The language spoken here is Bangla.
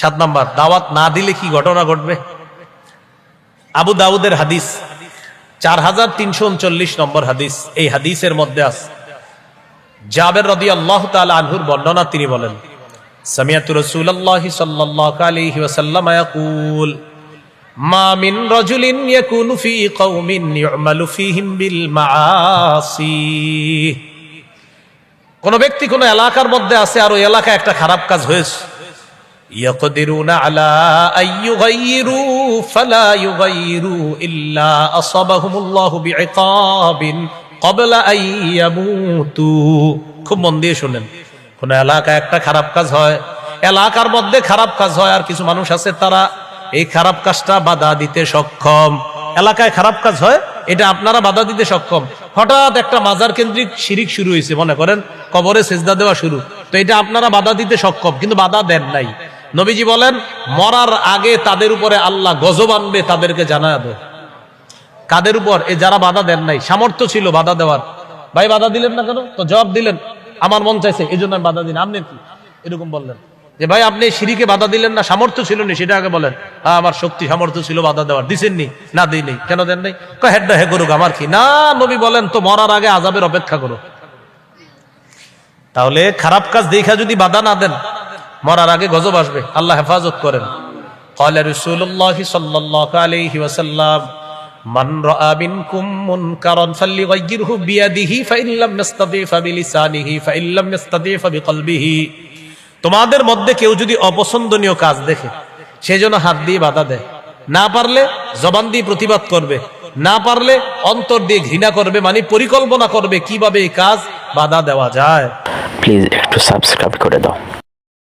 সাত নাম্বার, দাওয়াত না দিলে কি ঘটনা ঘটবে? আবু দাউদের হাদিস, চার হাজার তিনশো উনচল্লিশ নম্বর হাদিস, এই হাদিসের মধ্যে আছে জাবের রদি আল্লাহ আনহুর বর্ণনা তিনি বলেন, সামিয়াতু রাসূলুল্লাহ সাল্লাল্লাহু আলাইহি ওয়াসাল্লাম ইয়াকুল, মা মিন রাজুলিন ইয়াকুনু ফি কওমিন ইউমালু ফীহিম বিল কোন ব্যক্তি কোন এলাকার মধ্যে আছে আর ওই এলাকায় একটা খারাপ কাজ হয়েছে يقدرون على أن يغيروا فلا يغيروا إلا أصابهم الله بعقاب قبل أن يموتوا খুব মন দিয়ে শুনেন কোন এলাকায় একটা খারাপ কাজ হয় এলাকার মধ্যে খারাপ কাজ হয় আর কিছু মানুষ আছে তারা এই খারাপ কাজটা বাধা দিতে সক্ষম এলাকায় খারাপ কাজ হয় এটা আপনারা বাধা দিতে সক্ষম হঠাৎ একটা মাজার কেন্দ্রিক শিরিক শুরু হয়েছে মনে করেন কবরে সেজদা দেওয়া শুরু তো এটা আপনারা বাধা দিতে সক্ষম কিন্তু বাধা দেন নাই নবীজি বলেন, মরার আগে তাদের উপরে আল্লাহ গজব আনবে, তাদেরকে জানা দেবে কাদের উপর? এই যারা বাধা দেন নাই, সামর্থ্য ছিল বাধা দেওয়ার। ভাই, বাধা দিলেন না কেন? তো জবাব দিলেন, আমার মন চাইছে, এই জন্য বাধা দিন আপনি কি? এরকম বললেন। যে ভাই, আপনি সিঁড়িকে বাধা দিলেন না, সামর্থ্য ছিল না, সেটা আগে বলেন। হ্যাঁ আমার শক্তি, সামর্থ্য ছিল বাধা দেওয়ার, দিছেননি, না দিই নেই কেন দেন নাই? হেড হে করুক আমার কি? না, নবী বলেন, তো মরার আগে আজাবের অপেক্ষা করো। তাহলে খারাপ কাজ দেখা যদি বাধা না দেন মরার আগে গজব আসবে আল্লাহ হেফাজত করেন قال رسول الله صلى الله عليه وسلم من رأى منكم منكرا فليغيره بيده فإن لم يستطع فبلسانه فإن لم يستطع فبقلبه তোমাদের মধ্যে কেউ যদি অপছন্দনীয় কাজ দেখে সেজন্য হাত দিয়ে বাধা দেয় না পারলে জবান দিয়ে প্রতিবাদ করবে না পারলে অন্তর দিয়ে ঘৃণা করবে মানে পরিকল্পনা করবে কিভাবে এই কাজ বাধা দেওয়া যায় প্লিজ একটু সাবস্ক্রাইব করে দাও